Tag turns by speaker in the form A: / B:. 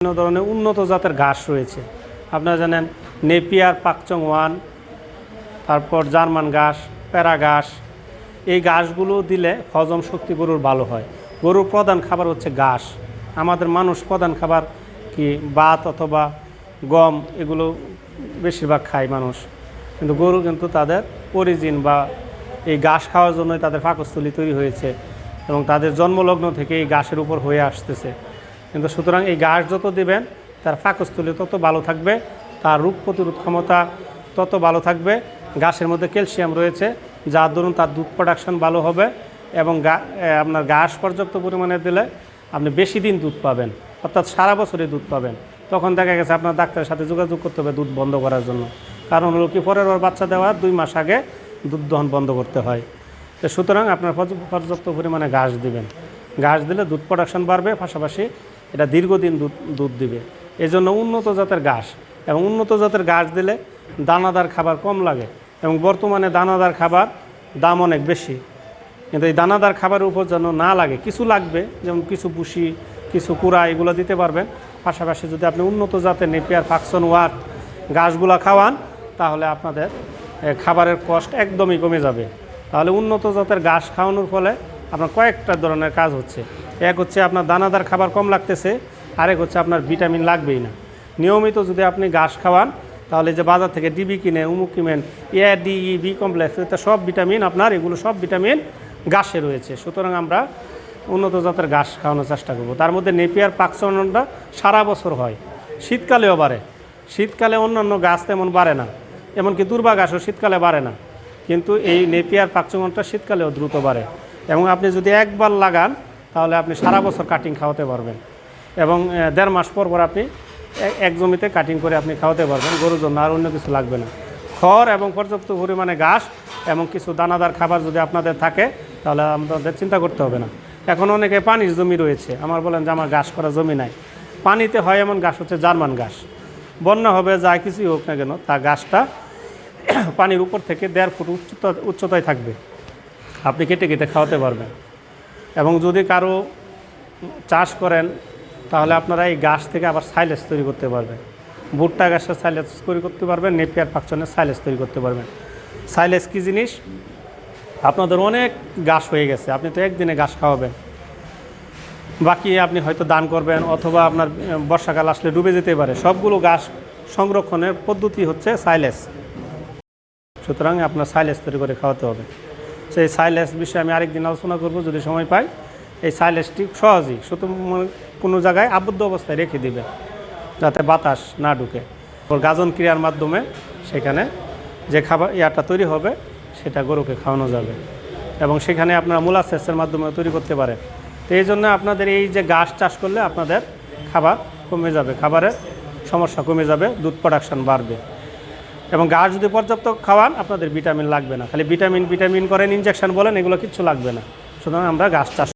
A: বিভিন্ন ধরনের উন্নত জাতের ঘাস রয়েছে। আপনারা জানেন নেপিয়ার, পাকচং ওয়ান, তারপর জার্মান ঘাস, প্যারা ঘাস। এই ঘাসগুলো দিলে হজম শক্তি গরুর ভালো হয়। গরুর প্রধান খাবার হচ্ছে ঘাস। আমাদের মানুষ প্রধান খাবার কি ভাত অথবা গম, এগুলো বেশিরভাগ খায় মানুষ। কিন্তু গরু কিন্তু তাদের অরিজিন বা এই ঘাস খাওয়ার জন্যই তাদের পাকস্থলী তৈরি হয়েছে এবং তাদের জন্মলগ্ন থেকে এই ঘাসের উপর হয়ে আসতেছে। কিন্তু সুতরাং এই ঘাস যত দেবেন, তার পাকস্থলী তত ভালো থাকবে, তার রোগ প্রতিরোধ ক্ষমতা তত ভালো থাকবে। ঘাসের মধ্যে ক্যালসিয়াম রয়েছে যার দরুন তার দুধ প্রোডাকশন ভালো হবে এবং আপনার ঘাস পর্যাপ্ত পরিমাণে দিলে আপনি বেশি দিন দুধ পাবেন, অর্থাৎ সারা বছরই দুধ পাবেন। তখন দেখা গেছে আপনার ডাক্তারের সাথে যোগাযোগ করতে হবে দুধ বন্ধ করার জন্য। কারণ হলো কি, পরের ওর বাচ্চা দেওয়ার দুই মাস আগে দুধ দহন বন্ধ করতে হয়। তো সুতরাং আপনার পর্যাপ্ত পরিমাণে ঘাস দিবেন। ঘাস দিলে দুধ প্রোডাকশন বাড়বে, পাশাপাশি এটা দীর্ঘদিন দুধ দুধ দিবে। এই জন্য উন্নত জাতের ঘাস এবং উন্নত জাতের ঘাস দিলে দানাদার খাবার কম লাগে এবং বর্তমানে দানাদার খাবার দাম অনেক বেশি। কিন্তু এই দানাদার খাবারের উপর যেন না লাগে, কিছু লাগবে, যেমন কিছু বুসি কিছু কুড়া, এগুলো দিতে পারবেন। পাশাপাশি যদি আপনি উন্নত জাতের নেপিয়ার ফাকসন ওয়ার ঘাসগুলো খাওয়ান, তাহলে আপনাদের খাবারের কষ্ট একদমই কমে যাবে। তাহলে উন্নত জাতের ঘাস খাওয়ানোর ফলে আপনার কয়েকটা ধরনের কাজ হচ্ছে। এক হচ্ছে আপনার দানাদার খাবার কম লাগতেছে, আরেক হচ্ছে আপনার ভিটামিন লাগবেই না। নিয়মিত যদি আপনি ঘাস খাওয়ান, তাহলে যে বাজার থেকে ডিবি কিনে উমুক কিনেন, এ ই, বি কমপ্লেক্স, এটা সব ভিটামিন আপনার, এগুলো সব ভিটামিন ঘাসে রয়েছে। সুতরাং আমরা উন্নত জাতের ঘাস খাওয়ানোর চেষ্টা করব। তার মধ্যে নেপিয়ার পাকচনটা সারা বছর হয়। শীতকালেও বাড়ে। শীতকালে অন্যান্য গাছ তেমন বাড়ে না। এমনকি দুর্বা গাছও শীতকালে বাড়ে না। কিন্তু এই নেপিয়ার পাকচমনটা শীতকালেও দ্রুত বাড়ে। এবং আপনি যদি একবার লাগান, তাহলে আপনি সারা বছর কাটিং খাওয়াতে পারবেন। এবং দেড় মাস পর পর আপনি এক- জমিতে কাটিং করে আপনি খাওয়াতে পারবেন। গরুর জন্য আর অন্য কিছু লাগবে না। খড় এবং পর্যাপ্ত পরিমাণে ঘাস এবং কিছু দানাদার খাবার যদি আপনাদের থাকে, তাহলে আমাদের চিন্তা করতে হবে না। এখন অনেকে পানির জমি রয়েছে। আমার বলেন যে, আমার ঘাস করা জমি নাই। পানিতে হয় এমন ঘাস হচ্ছে জার্মান ঘাস। বন্যা হবে, যা কিছুই হোক না কেন, তা ঘাসটা পানির উপর থেকে দেড় ফুট উচ্চতা, উচ্চতায় থাকবে। আপনি কেটে কেটে খাওয়াতে পারবেন। এবং যদি কারও চাষ করেন, তাহলে আপনারা এই গাছ থেকে আবার সাইলেজ তৈরি করতে পারবেন। ভুট্টা গাছের সাইলেজ তৈরি করতে পারবেন, নেপিয়ার পাকচনের সাইলেজ তৈরি করতে পারবেন। সাইলেজ কী জিনিস? আপনাদের অনেক গাছ হয়ে গেছে, আপনি তো একদিনে গাছ খাওয়াবেন। বাকি আপনি হয়তো দান করবেন, অথবা আপনার বর্ষাকাল আসলে ডুবে যেতে পারে। সবগুলো গাছ সংরক্ষণের পদ্ধতি হচ্ছে সাইলেজ সুতরাং আপনার সাইলেজ তৈরি করে খাওয়াতে হবে। সেই সাইলেস বিষয়ে আমি আরেকদিন আলোচনা করব, যদি সময় পাই। এই সাইলেসটি সহজেই, শুধু কোনো জায়গায় আবদ্ধ অবস্থায় রেখে দিবেন যাতে বাতাস না ঢুকে। ওর গাজন ক্রিয়ার মাধ্যমে সেখানে যে খাবার ইয়াটা তৈরি হবে, সেটা গরুকে খাওয়ানো যাবে। এবং সেখানে আপনারা মূলাসেসের মাধ্যমে তৈরি করতে পারেন তো এই জন্য আপনাদের এই যে গাছ চাষ করলে আপনাদের খাবার কমে যাবে। খাবারের সমস্যা কমে যাবে, দুধ প্রোডাকশন বাড়বে। এবং গাছ যদি পর্যাপ্ত খাওয়ান, আপনাদের ভিটামিন লাগবে না। খালি ভিটামিন ভিটামিন করেন ইঞ্জেকশন বলেন, এগুলো কিচ্ছু লাগবে না। সুতরাং আমরা গাছ চাষ